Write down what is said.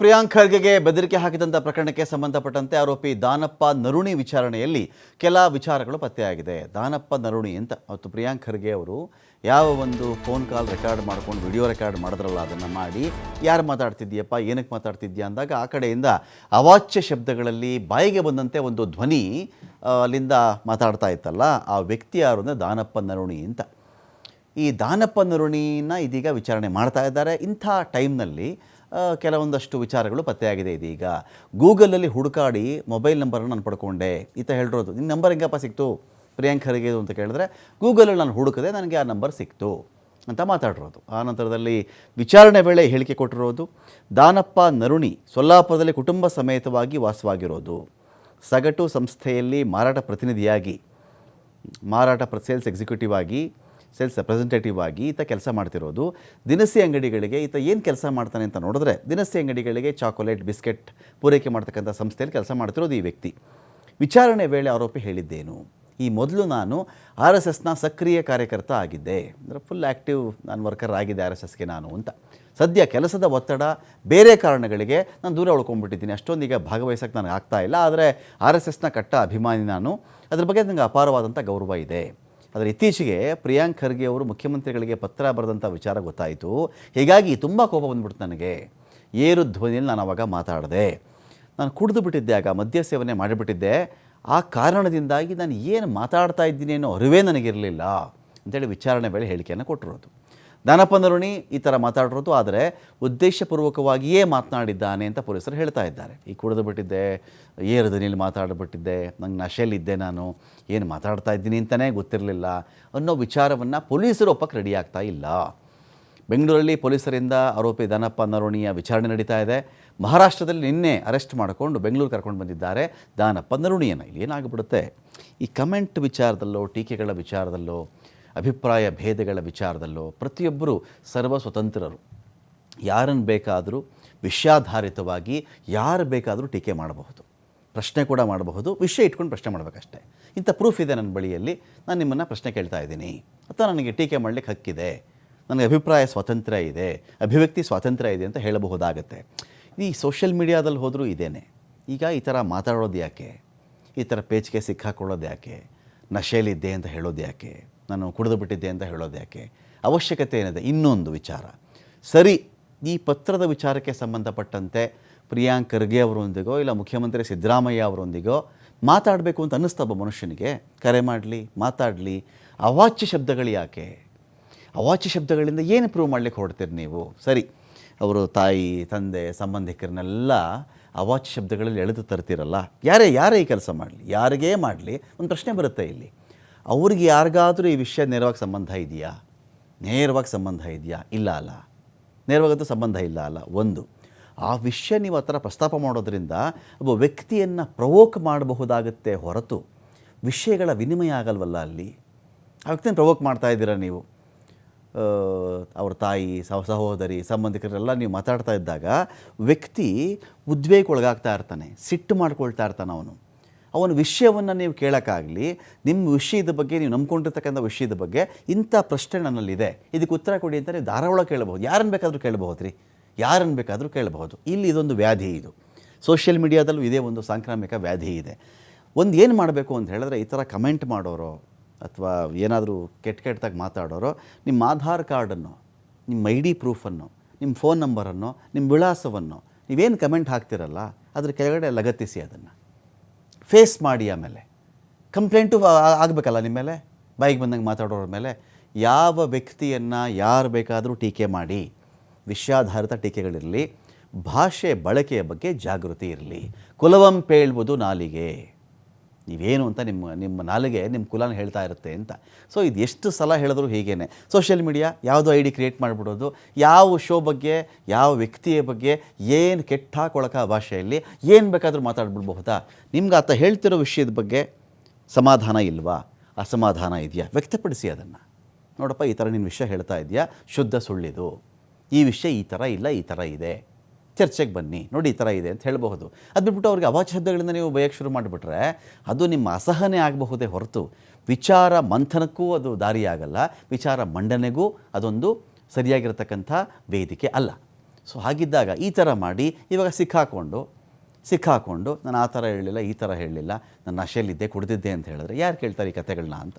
ಪ್ರಿಯಾಂಕ್ ಖರ್ಗೆಗೆ ಬೆದರಿಕೆ ಹಾಕಿದಂಥ ಪ್ರಕರಣಕ್ಕೆ ಸಂಬಂಧಪಟ್ಟಂತೆ ಆರೋಪಿ ದಾನಪ್ಪ ನರುಣಿ ವಿಚಾರಣೆಯಲ್ಲಿ ಕೆಲ ವಿಚಾರಗಳು ಪತ್ತೆಯಾಗಿದೆ. ದಾನಪ್ಪ ನರುಣಿ ಅಂತ ಮತ್ತು ಪ್ರಿಯಾಂಕ್ ಖರ್ಗೆ ಅವರು ಯಾವ ಒಂದು ಫೋನ್ ಕಾಲ್ ರೆಕಾರ್ಡ್ ಮಾಡ್ಕೊಂಡು ವಿಡಿಯೋ ರೆಕಾರ್ಡ್ ಮಾಡಿದ್ರಲ್ಲ ಅದನ್ನು ಮಾಡಿ ಯಾರು ಮಾತಾಡ್ತಿದ್ಯಪ್ಪ ಏನಕ್ಕೆ ಮಾತಾಡ್ತಿದ್ಯಾ ಅಂದಾಗ ಆ ಕಡೆಯಿಂದ ಅವಾಚ್ಯ ಶಬ್ದಗಳಲ್ಲಿ ಬಾಯಿಗೆ ಬಂದಂತೆ ಒಂದು ಧ್ವನಿ ಅಲ್ಲಿಂದ ಮಾತಾಡ್ತಾ ಇತ್ತಲ್ಲ, ಆ ವ್ಯಕ್ತಿ ಯಾರು ಅಂದರೆ ದಾನಪ್ಪ ನರುಣಿ ಅಂತ. ಈ ದಾನಪ್ಪ ನರುಣಿನ ಇದೀಗ ವಿಚಾರಣೆ ಮಾಡ್ತಾ ಇದ್ದಾರೆ. ಇಂಥ ಟೈಮ್ನಲ್ಲಿ ಕೆಲವೊಂದಷ್ಟು ವಿಚಾರಗಳು ಪತ್ತೆಯಾಗಿದೆ ಇದೀಗ. ಗೂಗಲಲ್ಲಿ ಹುಡುಕಾಡಿ ಮೊಬೈಲ್ ನಂಬರನ್ನು ನಾನು ಪಡ್ಕೊಂಡೆ. ಈತ ಹೇಳಿರೋದು ನಿನ್ನ ನಂಬರ್ ಹೆಂಗಪ್ಪ ಸಿಕ್ತು? ಪ್ರಿಯಾಂಕ್ ಖರ್ಗೆ ಇದು ಅಂತ ಕೇಳಿದ್ರೆ ಗೂಗಲಲ್ಲಿ ನಾನು ಹುಡುಕದೆ ನನಗೆ ಆ ನಂಬರ್ ಸಿಕ್ತು ಅಂತ ಮಾತಾಡಿರೋದು. ಆ ನಂತರದಲ್ಲಿ ವಿಚಾರಣೆ ವೇಳೆ ಹೇಳಿಕೆ ಕೊಟ್ಟಿರೋದು, ದಾನಪ್ಪ ನರುಣಿ ಸೊಲ್ಲಾಪುರದಲ್ಲಿ ಕುಟುಂಬ ಸಮೇತವಾಗಿ ವಾಸವಾಗಿರೋದು. ಸಗಟು ಸಂಸ್ಥೆಯಲ್ಲಿ ಮಾರಾಟ ಪ್ರತಿನಿಧಿಯಾಗಿ, ಮಾರಾಟ ಸೇಲ್ಸ್ ಎಕ್ಸಿಕ್ಯೂಟಿವ್ ಆಗಿ ಸೇಲ್ಸ್ ರೆಪ್ರೆಸೆಂಟೇಟಿವ್ ಆಗಿ ಈತ ಕೆಲಸ ಮಾಡ್ತಿರೋದು. ದಿನಸಿ ಅಂಗಡಿಗಳಿಗೆ ಈತ ಏನು ಕೆಲಸ ಮಾಡ್ತಾನೆ ಅಂತ ನೋಡಿದ್ರೆ ದಿನಸಿ ಅಂಗಡಿಗಳಿಗೆ ಚಾಕೊಲೇಟ್, ಬಿಸ್ಕೆಟ್ ಪೂರೈಕೆ ಮಾಡ್ತಕ್ಕಂಥ ಸಂಸ್ಥೆಯಲ್ಲಿ ಕೆಲಸ ಮಾಡ್ತಿರೋದು ಈ ವ್ಯಕ್ತಿ. ವಿಚಾರಣೆ ವೇಳೆ ಆರೋಪಿ ಹೇಳಿದ್ದೇನು, ಈ ಮೊದಲು ನಾನು ಆರ್ ಎಸ್ ಎಸ್ನ ಸಕ್ರಿಯ ಕಾರ್ಯಕರ್ತ ಆಗಿದ್ದೆ. ಅಂದರೆ ಫುಲ್ ಆ್ಯಕ್ಟಿವ್ ನಾನು ವರ್ಕರ್ ಆಗಿದೆ ಆರ್ ಎಸ್ ಎಸ್ಗೆ ನಾನು ಅಂತ. ಸದ್ಯ ಕೆಲಸದ ಒತ್ತಡ ಬೇರೆ ಕಾರಣಗಳಿಗೆ ನಾನು ದೂರ ಉಳ್ಕೊಂಡ್ಬಿಟ್ಟಿದ್ದೀನಿ. ಅಷ್ಟೊಂದೀಗ ಭಾಗವಹಿಸೋಕ್ಕೆ ನನಗೆ ಆಗ್ತಾ ಇಲ್ಲ. ಆದರೆ ಆರ್ ಎಸ್ ಎಸ್ನ ಕಟ್ಟ ಅಭಿಮಾನಿ ನಾನು. ಅದ್ರ ಬಗ್ಗೆ ನನಗೆ ಅಪಾರವಾದಂಥ ಗೌರವ ಇದೆ. ಆದರೆ ಇತ್ತೀಚೆಗೆ ಪ್ರಿಯಾಂಕ್ ಖರ್ಗೆ ಅವರು ಮುಖ್ಯಮಂತ್ರಿಗಳಿಗೆ ಪತ್ರ ಬರೆದಂಥ ವಿಚಾರ ಗೊತ್ತಾಯಿತು. ಹೀಗಾಗಿ ತುಂಬ ಕೋಪ ಬಂದ್ಬಿಡ್ತು ನನಗೆ. ಏರು ಧ್ವನಿಯಲ್ಲಿ ನಾನು ಅವಾಗ ಮಾತಾಡಿದೆ. ನಾನು ಕುಡಿದು ಬಿಟ್ಟಿದ್ದೆ, ಆಗ ಮದ್ಯ ಸೇವನೆ ಮಾಡಿಬಿಟ್ಟಿದ್ದೆ. ಆ ಕಾರಣದಿಂದಾಗಿ ನಾನು ಏನು ಮಾತಾಡ್ತಾ ಇದ್ದೀನಿ ಅನ್ನೋ ಅರಿವೇ ನನಗಿರಲಿಲ್ಲ ಅಂತೇಳಿ ವಿಚಾರಣೆ ವೇಳೆ ಹೇಳಿಕೆಯನ್ನು ಕೊಟ್ಟಿರೋದು. ದಾನಪ್ಪ ನರುಣಿ ಈ ಥರ ಮಾತಾಡಿರೋದು ಆದರೆ ಉದ್ದೇಶಪೂರ್ವಕವಾಗಿಯೇ ಮಾತನಾಡಿದ್ದಾನೆ ಅಂತ ಪೊಲೀಸರು ಹೇಳ್ತಾ ಇದ್ದಾರೆ. ಈ ಕುಡಿದು ಬಿಟ್ಟಿದ್ದೆ ಏರು ದನಿಯಲ್ಲಿ ಮಾತಾಡಿಬಿಟ್ಟಿದ್ದೆ, ನಂಗೆ ನಶೆಯಲ್ಲಿದ್ದೆ ನಾನು, ಏನು ಮಾತಾಡ್ತಾ ಇದ್ದೀನಿ ಅಂತಲೇ ಗೊತ್ತಿರಲಿಲ್ಲ ಅನ್ನೋ ವಿಚಾರವನ್ನು ಪೊಲೀಸರು ಒಪ್ಪಕ್ಕೆ ರೆಡಿ ಆಗ್ತಾ ಇಲ್ಲ. ಬೆಂಗಳೂರಲ್ಲಿ ಪೊಲೀಸರಿಂದ ಆರೋಪಿ ದಾನಪ್ಪ ನರುಣಿಯ ವಿಚಾರಣೆ ನಡೀತಾ ಇದೆ. ಮಹಾರಾಷ್ಟ್ರದಲ್ಲಿ ನಿನ್ನೆ ಅರೆಸ್ಟ್ ಮಾಡಿಕೊಂಡು ಬೆಂಗಳೂರು ಕರ್ಕೊಂಡು ಬಂದಿದ್ದಾರೆ. ದಾನಪ್ಪ ನರುಣಿಯನ್ನು ಇಲ್ಲಿ ಏನಾಗ್ಬಿಡುತ್ತೆ? ಈ ಕಮೆಂಟ್ ವಿಚಾರದಲ್ಲೋ, ಟೀಕೆಗಳ ವಿಚಾರದಲ್ಲೋ ಅಭಿಪ್ರಾಯ ಭೇದಗಳ ವಿಚಾರದಲ್ಲೋ ಪ್ರತಿಯೊಬ್ಬರೂ ಸರ್ವ ಸ್ವತಂತ್ರರು ಯಾರನ್ನು ಬೇಕಾದರೂ ವಿಷಯಾಧಾರಿತವಾಗಿ ಯಾರು ಬೇಕಾದರೂ ಟೀಕೆ ಮಾಡಬಹುದು. ಪ್ರಶ್ನೆ ಕೂಡ ಮಾಡಬಹುದು. ವಿಷಯ ಇಟ್ಕೊಂಡು ಪ್ರಶ್ನೆ ಮಾಡಬೇಕಷ್ಟೆ. ಇಂಥ ಪ್ರೂಫ್ ಇದೆ ನನ್ನ ಬಳಿಯಲ್ಲಿ. ನಾನು ನಿಮ್ಮನ್ನು ಪ್ರಶ್ನೆ ಕೇಳ್ತಾ ಇದ್ದೀನಿ. ಅಥವಾ ನನಗೆ ಟೀಕೆ ಮಾಡಲಿಕ್ಕೆ ಹಕ್ಕಿದೆ ನನಗೆ ಅಭಿಪ್ರಾಯ ಸ್ವಾತಂತ್ರ್ಯ ಇದೆ. ಅಭಿವ್ಯಕ್ತಿ ಸ್ವಾತಂತ್ರ್ಯ ಇದೆ ಅಂತ ಹೇಳಬಹುದಾಗತ್ತೆ. ಈ ಸೋಷಿಯಲ್ ಮೀಡಿಯಾದಲ್ಲಿ ಹೋದರೂ ಇದೇನೆ. ಈಗ ಈ ಥರ ಮಾತಾಡೋದು ಯಾಕೆ? ಈ ಥರ ಪೇಚಿಗೆ ಸಿಕ್ಕಾಕೊಳ್ಳೋದು ಯಾಕೆ? ನಶೆಯಲ್ಲಿದ್ದೆ ಅಂತ ಹೇಳೋದು ಯಾಕೆ? ನಾನು ಕುಡಿದು ಬಿಟ್ಟಿದ್ದೆ ಅಂತ ಹೇಳೋದು ಯಾಕೆ? ಅವಶ್ಯಕತೆ ಏನಿದೆ? ಇನ್ನೊಂದು ವಿಚಾರ. ಸರಿ, ಈ ಪತ್ರದ ವಿಚಾರಕ್ಕೆ ಸಂಬಂಧಪಟ್ಟಂತೆ ಪ್ರಿಯಾಂಕ್ ಖರ್ಗೆ ಅವರೊಂದಿಗೋ ಇಲ್ಲ ಮುಖ್ಯಮಂತ್ರಿ ಸಿದ್ದರಾಮಯ್ಯ ಅವರೊಂದಿಗೋ ಮಾತಾಡಬೇಕು ಅಂತ ಅನ್ನಿಸ್ತಾ ಒಬ್ಬ ಮನುಷ್ಯನಿಗೆ. ಕರೆ ಮಾಡಲಿ, ಮಾತಾಡಲಿ. ಅವಾಚ್ಯ ಶಬ್ದಗಳು ಯಾಕೆ? ಅವಾಚ್ಯ ಶಬ್ದಗಳಿಂದ ಏನು ಪ್ರೂವ್ ಮಾಡ್ಲಿಕ್ಕೆ ಹೊರಡ್ತೀರಿ ನೀವು? ಸರಿ, ಅವರು ತಾಯಿ, ತಂದೆ, ಸಂಬಂಧಿಕರನ್ನೆಲ್ಲ ಅವಾಚ್ಯ ಶಬ್ದಗಳಲ್ಲಿ ಎಳೆದು ತರ್ತೀರಲ್ಲ. ಯಾರೇ ಯಾರೇ ಈ ಕೆಲಸ ಮಾಡಲಿ, ಯಾರಿಗೇ ಮಾಡಲಿ, ಒಂದು ಪ್ರಶ್ನೆ ಬರುತ್ತೆ ಇಲ್ಲಿ. ಅವ್ರಿಗೆ ಯಾರಿಗಾದರೂ ಈ ವಿಷಯ ನೇರವಾಗಿ ಸಂಬಂಧ ಇದೆಯಾ? ನೇರವಾಗಿ ಸಂಬಂಧ ಇದೆಯಾ? ಇಲ್ಲ ಅಲ್ಲ. ನೇರವಾಗಂತೂ ಸಂಬಂಧ ಇಲ್ಲ ಅಲ್ಲ. ಒಂದು, ಆ ವಿಷಯ ನೀವು ಆ ಥರ ಪ್ರಸ್ತಾಪ ಮಾಡೋದರಿಂದ ಒಬ್ಬ ವ್ಯಕ್ತಿಯನ್ನು ಪ್ರವೋಕ್ ಮಾಡಬಹುದಾಗುತ್ತೆ ಹೊರತು ವಿಷಯಗಳ ವಿನಿಮಯ ಆಗಲ್ವಲ್ಲ ಅಲ್ಲಿ? ಆ ವ್ಯಕ್ತಿಯನ್ನು ಪ್ರವೋಕ್ ಮಾಡ್ತಾ ಇದ್ದೀರಾ ನೀವು? ಅವ್ರ ತಾಯಿ, ಸಹ ಸಹೋದರಿ, ಸಂಬಂಧಿಕರೆಲ್ಲ ನೀವು ಮಾತಾಡ್ತಾ ಇದ್ದಾಗ ವ್ಯಕ್ತಿ ಉದ್ವೇಗಕ್ಕೊಳಗಾಗ್ತಾ ಇರ್ತಾನೆ, ಸಿಟ್ಟು ಮಾಡ್ಕೊಳ್ತಾ ಇರ್ತಾನೆ ಅವನು. ಅವನ ವಿಷಯವನ್ನು ನೀವು ಕೇಳೋಕ್ಕಾಗಲಿ, ನಿಮ್ಮ ವಿಷಯದ ಬಗ್ಗೆ ನೀವು ನಂಬ್ಕೊಂಡಿರ್ತಕ್ಕಂಥ ವಿಷಯದ ಬಗ್ಗೆ ಇಂಥ ಪ್ರಶ್ನೆ ನನ್ನಲ್ಲಿದೆ. ಇದಕ್ಕೆ ಉತ್ತರ ಕೊಡಿ ಅಂತ ನೀವು ಧಾರಾವಾಳ ಕೇಳಬಹುದು. ಯಾರನ್ನು ಬೇಕಾದರೂ ಕೇಳಬಹುದು ರೀ. ಯಾರನ್ನು ಬೇಕಾದರೂ ಕೇಳಬಹುದು. ಇಲ್ಲಿ ಇದೊಂದು ವ್ಯಾಧಿ ಇದು. ಸೋಷಿಯಲ್ ಮೀಡಿಯಾದಲ್ಲೂ ಇದೇ ಒಂದು ಸಾಂಕ್ರಾಮಿಕ ವ್ಯಾಧಿ ಇದೆ. ಒಂದು ಏನು ಮಾಡಬೇಕು ಅಂತ ಹೇಳಿದ್ರೆ ಈ ಥರ ಕಮೆಂಟ್ ಮಾಡೋರು, ಅಥವಾ ಏನಾದರೂ ಕೆಟ್ಟ ಕೆಟ್ಟದಾಗಿ ಮಾತಾಡೋರು, ನಿಮ್ಮ ಆಧಾರ್ ಕಾರ್ಡನ್ನು, ನಿಮ್ಮ ಐ ಡಿ ಪ್ರೂಫನ್ನು, ನಿಮ್ಮ ಫೋನ್ ನಂಬರನ್ನು, ನಿಮ್ಮ ವಿಳಾಸವನ್ನು ನೀವೇನು ಕಮೆಂಟ್ ಹಾಕ್ತಿರಲ್ಲ, ಅದ್ರ ಕೆಳಗಡೆ ಲಗತ್ತಿಸಿ ಅದನ್ನು. ಫೇಸ್ ಮಾಡಿ ಆಮೇಲೆ. ಕಂಪ್ಲೇಂಟು ಆಗಬೇಕಲ್ಲ ನಿಮ್ಮ ಮೇಲೆ? ಬಾಯಿಗೆ ಬಂದಂಗೆ ಮಾತಾಡೋರ ಮೇಲೆ? ಯಾವ ವ್ಯಕ್ತಿಯನ್ನು ಯಾರು ಬೇಕಾದರೂ ಟೀಕೆ ಮಾಡಿ, ವಿಷಯಾಧಾರಿತ ಟೀಕೆಗಳಿರಲಿ, ಭಾಷೆ ಬಳಕೆಯ ಬಗ್ಗೆ ಜಾಗೃತಿ ಇರಲಿ. ಕುಲವಂ ಪೇಳ್ಬೋದು ನಾಲಿಗೆ. ನೀವೇನು ಅಂತ ನಿಮ್ಮ ನಿಮ್ಮ ನಾಲಿಗೆ, ನಿಮ್ಮ ಕುಲನ ಹೇಳ್ತಾ ಇರುತ್ತೆ ಅಂತ. ಸೊ ಇದು ಎಷ್ಟು ಸಲ ಹೇಳಿದ್ರು ಹೀಗೇನೆ. ಸೋಷಿಯಲ್ ಮೀಡಿಯಾ ಯಾವುದು ಐ ಡಿ ಕ್ರಿಯೇಟ್ ಮಾಡಿಬಿಡೋದು, ಯಾವ ಶೋ ಬಗ್ಗೆ, ಯಾವ ವ್ಯಕ್ತಿಯ ಬಗ್ಗೆ ಏನು ಕೆಟ್ಟ ಕೊಳಕ ಭಾಷೆಯಲ್ಲಿ, ಏನು ಬೇಕಾದರೂ ಮಾತಾಡ್ಬಿಡ್ಬಹುದಾ? ನಿಮ್ಗೆ ಆತ ಹೇಳ್ತಿರೋ ವಿಷಯದ ಬಗ್ಗೆ ಸಮಾಧಾನ ಇಲ್ವಾ? ಅಸಮಾಧಾನ ಇದೆಯಾ? ವ್ಯಕ್ತಪಡಿಸಿ ಅದನ್ನು. ನೋಡಪ್ಪ, ಈ ಥರ ನಿಮ್ಮ ವಿಷಯ ಹೇಳ್ತಾ ಇದೆಯಾ? ಶುದ್ಧ ಸುಳ್ಳಿದು. ಈ ವಿಷಯ ಈ ಥರ ಇಲ್ಲ, ಈ ಥರ ಇದೆ. ಚರ್ಚೆಗೆ ಬನ್ನಿ. ನೋಡಿ ಈ ಥರ ಇದೆ ಅಂತ ಹೇಳಬಹುದು. ಅದು ಬಿಟ್ಬಿಟ್ಟು ಅವ್ರಿಗೆ ಅವಾಚ್ಯದಗಳಿಂದ ನೀವು ಬಯಕ್ಕೆ ಶುರು ಮಾಡಿಬಿಟ್ರೆ ಅದು ನಿಮ್ಮ ಅಸಹನೆ ಆಗಬಹುದೇ ಹೊರತು. ವಿಚಾರ ಮಂಥನಕ್ಕೂ ಅದು ದಾರಿಯಾಗಲ್ಲ. ವಿಚಾರ ಮಂಡನೆಗೂ ಅದೊಂದು ಸರಿಯಾಗಿರತಕ್ಕಂಥ ವೇದಿಕೆ ಅಲ್ಲ. ಸೊ ಹಾಗಿದ್ದಾಗ ಈ ಥರ ಮಾಡಿ ಇವಾಗ ಸಿಕ್ಕಾಕೊಂಡು ಸಿಕ್ಕಾಕೊಂಡು, ನಾನು ಆ ಥರ ಹೇಳಲಿಲ್ಲ, ಈ ಥರ ಹೇಳಲಿಲ್ಲ, ನಾನು ನಶೆಯಲ್ಲಿದ್ದೆ, ಕುಡಿದಿದ್ದೆ ಅಂತ ಹೇಳಿದ್ರೆ ಯಾರು ಕೇಳ್ತಾರೆ ಈ ಕಥೆಗಳನ್ನ ಅಂತ?